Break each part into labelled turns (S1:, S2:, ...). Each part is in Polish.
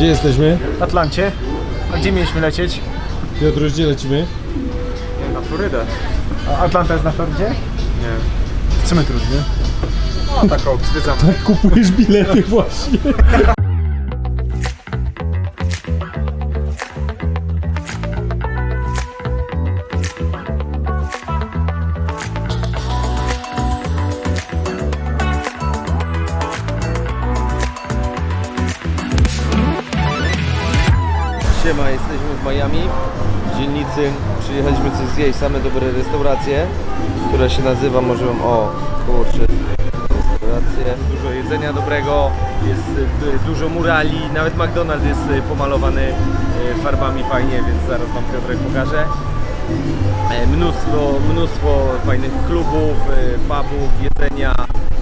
S1: Gdzie jesteśmy?
S2: W Atlancie. A gdzie mieliśmy lecieć?
S1: Piotr, gdzie lecimy?
S2: Nie, na Florydę. A Atlanta jest na Florydzie? Nie. Chcemy trudnie. No tak o, zwiedzamy.
S1: Kupujesz bilety właśnie.
S3: Miami, w dzielnicy. Przyjechaliśmy coś zjeść, same dobre restauracje, która się nazywa, może o kurczę, restauracje. Dużo jedzenia dobrego, jest y, dużo murali, nawet McDonald's jest y, pomalowany y, farbami fajnie, więc zaraz wam Piotrek pokażę. E, Mnóstwo, mnóstwo fajnych klubów, y, pubów, jedzenia.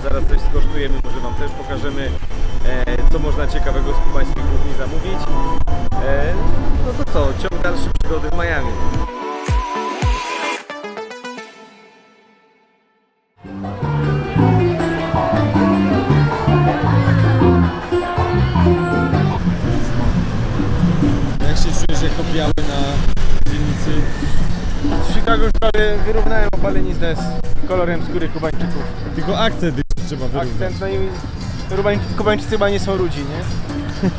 S3: Zaraz coś skosztujemy, może wam też pokażemy, e, co można ciekawego z kubańskiej kuchni zamówić. E, No to co, ciąg dalszy przygody w Miami.
S2: Wyrównałem opaleniznę z kolorem skóry Kubańczyków.
S1: Tylko akcent trzeba wyrównać.
S2: Akcent, no i Rubań, Kubańczycy chyba nie są ludzi, nie?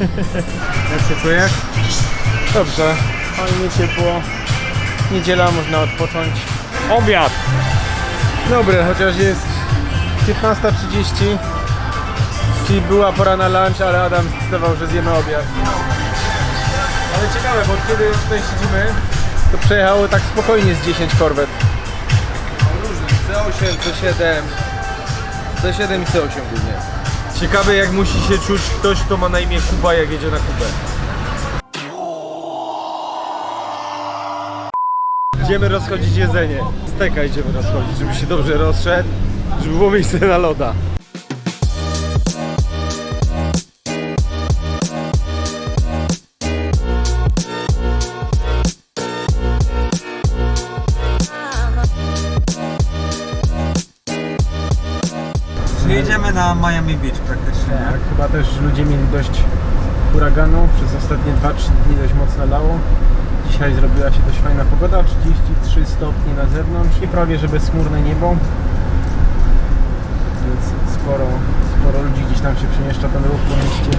S2: Jak się czujesz? Dobrze, fajnie, ciepło. Niedziela, można odpocząć. Obiad! Dobry, chociaż jest 15.30, czyli była pora na lunch, ale Adam zdecydował, że zjemy obiad. Ale ciekawe, bo kiedy tutaj siedzimy, to przejechało tak spokojnie z 10 korwet.
S3: C8, C7, C7 i C8 głównie.
S2: Ciekawe jak musi się czuć ktoś, kto ma na imię Kuba, jak jedzie na Kubę. Idziemy rozchodzić jedzenie. Steka idziemy rozchodzić, żeby się dobrze rozszedł, żeby było miejsce na loda.
S4: Czyli jedziemy na Miami Beach praktycznie. nie?
S2: Tak, chyba też ludzie mieli dość huraganu. Przez ostatnie 2-3 dni dość mocno lało. Dzisiaj zrobiła się dość fajna pogoda, 33 stopni na zewnątrz i prawie że bezchmurne niebo. Więc sporo, sporo ludzi gdzieś tam się przemieszcza ten ruch po mieście.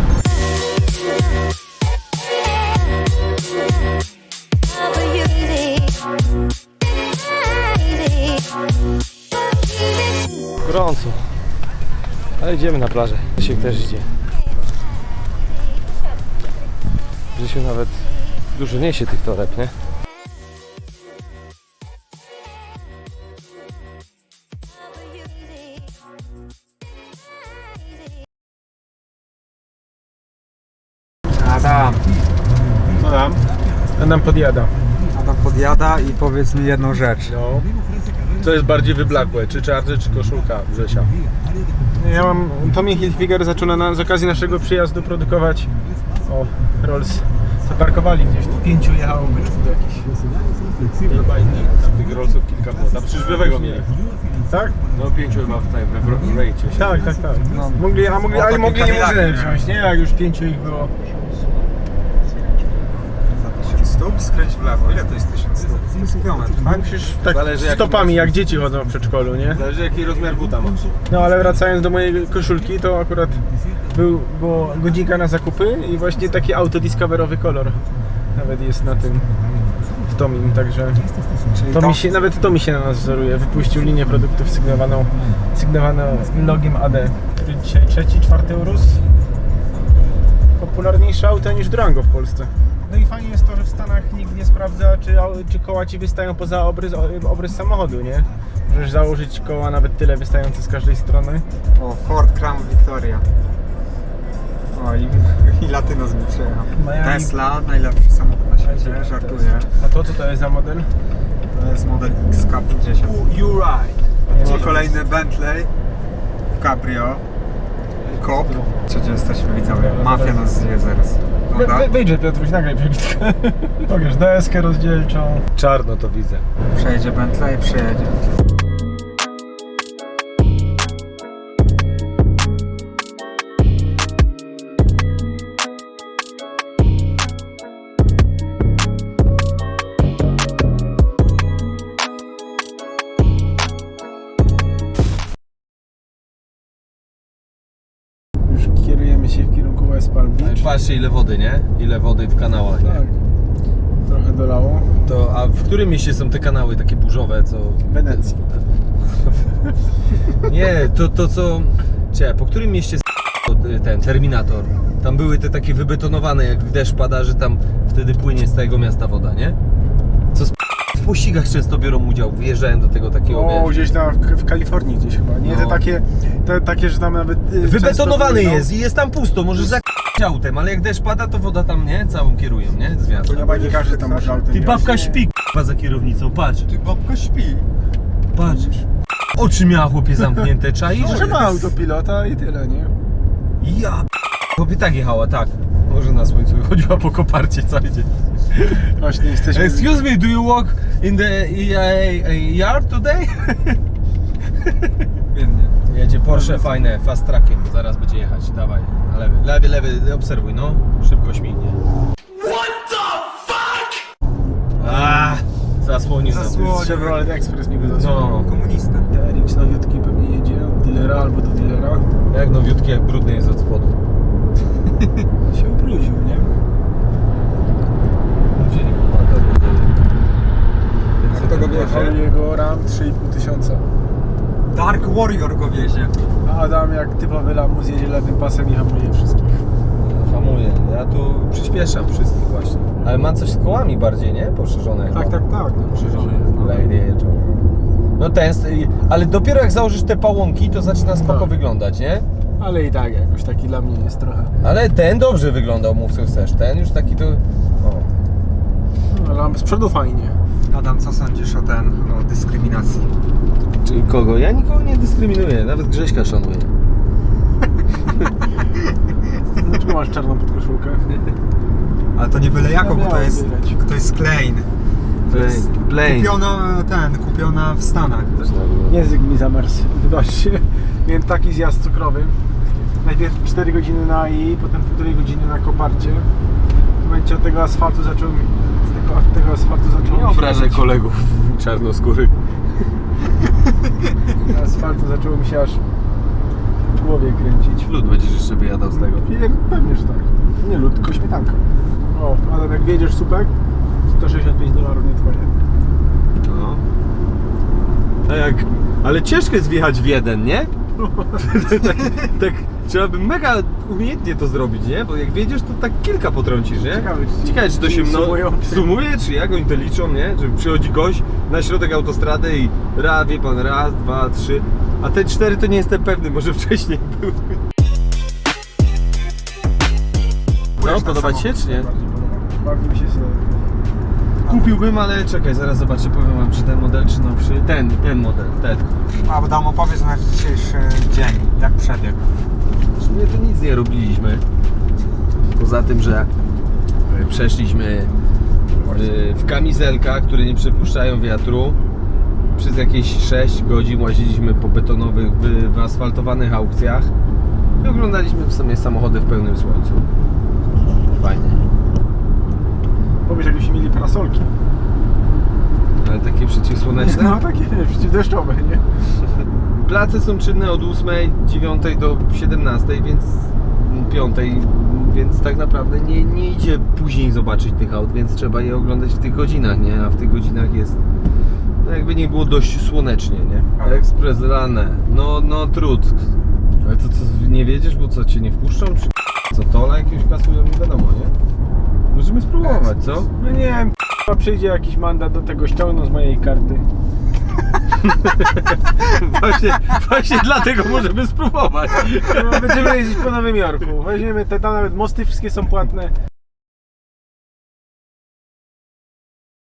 S3: Gorąco. Ale idziemy na plażę. Grzesiek też idzie. Grzesiu nawet dużo niesie tych toreb, nie?
S4: Adam,
S2: Co tam? A nam podjada.
S4: Adam podjada i powiedz mi jedną rzecz.
S2: No.
S5: Co jest bardziej wyblakłe, czy czarny, czy koszulka Grzesia?
S2: Ja mam Tommy Hilfiger zaczyna na, z okazji naszego przyjazdu produkować o Rolls zaparkowali gdzieś tu pięciu jechało byczków jakiś
S5: Chyba innych, tam tych rollsów kilka było. Tam przecież lewego mieli.
S2: tak?
S5: No pięciu chyba tutaj w rejcie.
S2: tak tak tak
S4: No.
S2: mogli, a mogli, ale mogli
S4: miałem.
S2: wziąć nie? jak już pięciu ich było
S4: skręć w lewo. Ile to jest 1000 stóp? 1000 km, tak?
S2: musisz tak
S5: Zależy, jaki
S2: stopami jak dzieci chodzą w przedszkolu nie?
S5: Zależy jaki rozmiar buta masz.
S2: no ale wracając do mojej koszulki to akurat był, było godzinka na zakupy i właśnie taki autodiscoverowy kolor nawet jest na tym w Tomim, także
S4: Czyli
S2: To
S4: to-
S2: mi się, nawet to mi się na nas wzoruje. Wypuścił linię produktów sygnowaną, sygnowaną logiem AD, który dzisiaj trzeci, czwarty urósł. Popularniejsze auto niż Durango w Polsce. No i fajnie jest to, że w Stanach nikt nie sprawdza, czy, czy koła ci wystają poza obrys, obrys samochodu, nie? Możesz założyć koła nawet tyle wystające z każdej strony.
S4: O, Ford Crown Victoria. O, i, i Latynos mi przejechał.
S2: Miami-
S4: Tesla, najlepszy samochód na świecie, żartuję.
S2: A to co to jest za model?
S4: To jest model XK50.
S2: You right.
S4: O, kolejny Bentley Cabrio. Cop. Trzecie jesteśmy widzowie. Mafia nas zje zaraz. Dobra?
S2: Wyjdzie Piotruś, nagraj przebitkę. Pokaż deskę rozdzielczą.
S5: Czarno to widzę.
S4: Przejedzie Bentley, przejedzie.
S3: Patrzcie ile wody, nie? Ile wody w kanałach, nie?
S2: Tak. Trochę dolało.
S3: To, a w którym mieście są te kanały takie burzowe, co...
S2: W Wenecji.
S3: Nie, to, to co... Czekaj, po którym mieście s- ten Terminator? Tam były te takie wybetonowane, jak deszcz pada, że tam wtedy płynie z całego miasta woda, nie? Co sp- w pościgach często biorą udział, wyjeżdżają do tego takiego,
S2: O,
S3: wiesz...
S2: gdzieś tam w, w Kalifornii gdzieś chyba. Nie, te
S3: No.
S2: takie, te takie, że tam nawet... y,
S3: Wybetonowany jest i jest tam pusto, możesz za autem, ale jak deszcz pada, to woda tam, nie? Całą kierują, nie? Z miasta.
S2: Chyba nie każdy tam może autem
S3: Ty babka śpi k***a za kierownicą, patrz,
S4: Ty babka śpi.
S3: patrz. Oczy miała chłopie zamknięte, czaisz?
S2: Że ma autopilota i tyle, nie?
S3: Ja p- chłopie tak jechała, tak. Może na słońcu chodziła po koparcie cały dzień.
S2: Właśnie jesteśmy...
S3: Excuse me, do you walk in the uh, yard today? Jedzie Porsche fajne, fast trackiem, zaraz będzie jechać, dawaj. Lewy, lewy, lewy, obserwuj, no. Szybko śmignie. What the fuck? A, zasłoni za
S4: Zasłoni.
S2: Chevrolet Express mi go zasłonił.
S3: No,
S4: Komunista.
S2: TRX nowiutki pewnie jedzie od dealera albo do dealera.
S3: jak nowiutki, jak brudny jest od spodu.
S2: Się ubrudził, nie?
S3: Wzięli chłopaka,
S4: A kto go bierze?
S2: Ale jego RAM 3,5 tysiąca.
S4: Dark Warrior go wiezie.
S2: A Adam jak typowy lamus jedzie lewym pasem i hamuje wszystkich.
S3: Hamuję, ja tu przyspieszam wszystkich właśnie. Ale ma coś z kołami bardziej, nie? Poszerzone chyba.
S4: Tak, tak, tak. No, krzyżony jest. No.
S3: Lady No ten, ale dopiero jak założysz te pałąki, to zaczyna spoko
S2: Tak.
S3: wyglądać, nie?
S2: Ale i tak jakoś taki dla mnie jest trochę.
S3: Ale ten dobrze wyglądał, mów co chcesz. Ten już taki to... O.
S2: No, lamp z przodu fajnie.
S4: Adam, co sądzisz o ten, o dyskryminacji?
S3: Czyli kogo? Ja nikogo nie dyskryminuję, nawet Grześka szanuję.
S2: Dlaczego masz czarną podkoszulkę?
S4: Ale to nie byle jaką, bo to jest, to jest Klein. To jest
S3: Plain.
S4: kupiona, ten, kupiona w Stanach.
S2: Język mi zamarzł. Wybaczcie. Miałem taki zjazd cukrowy. Najpierw 4 godziny na I, potem półtorej godziny na koparcie. W momencie od tego asfaltu zaczął mi... od tego asfaltu zaczął
S3: Nie
S2: mi
S3: obrażaj
S2: się-
S3: kolegów czarnoskórych.
S2: Na asfaltu zaczęło mi się aż w głowie kręcić.
S3: Lud będziesz jeszcze wyjadał z tego.
S2: Pier- Pewnie, że tak. Nie lód, tylko śmietanka. O, ale jak wiedziesz supek, 165 dolarów nie twoje.
S3: No. A jak... Ale ciężko jest wjechać w jeden, nie? tak, tak, trzeba by mega umiejętnie to zrobić, nie? Bo jak wiedziesz, to tak kilka potrącisz, nie?
S2: Ciekawe, czy-
S3: Ciekawe, czy to
S2: czy
S3: się no,
S2: sumują, czy-
S3: sumuje, czy jak oni to liczą, nie? Że przychodzi gość na środek autostrady i raz, wie pan, raz, dwa, trzy, a te cztery to nie jestem pewny, może wcześniej były. No, podoba ci się, czy nie?
S2: Bardziej podoba. Bardzo mi się sobie.
S3: Kupiłbym, ale czekaj, zaraz zobaczę, powiem wam, czy ten model, czy nowszy. Ten, ten model, ten.
S4: Adam, opowiedz nasz dzisiejszy dzień, jak przebiegł.
S3: W sumie to nic nie robiliśmy. Poza tym, że e, przeszliśmy w kamizelkach, które nie przepuszczają wiatru. Przez jakieś 6 godzin łaziliśmy po betonowych, wy- wyasfaltowanych aukcjach i oglądaliśmy w sumie samochody w pełnym słońcu. Fajnie.
S2: Powiesz, jakbyśmy mieli parasolki.
S3: Ale takie przeciwsłoneczne.
S2: No takie przeciwdeszczowe, nie?
S3: Place są czynne od 8, 9 do 17, więc 5, więc tak naprawdę nie, nie idzie później zobaczyć tych aut, więc trzeba je oglądać w tych godzinach, nie? A w tych godzinach jest no jakby nie było dość słonecznie, nie?
S4: Tak.
S3: Ekspres lane, no, no trud. Ale to co, nie wiedziesz, bo co, cię nie wpuszczą? Czy co, tola jakiegoś kasują? Nie wiadomo, nie? Możemy spróbować, co?
S2: No nie wiem, k***a, przyjdzie jakiś mandat do tego ściągną z mojej karty.
S3: Właśnie, właśnie dlatego możemy spróbować.
S2: Będziemy jeździć po Nowym Jorku. Weźmiemy te tam nawet mosty, wszystkie są płatne.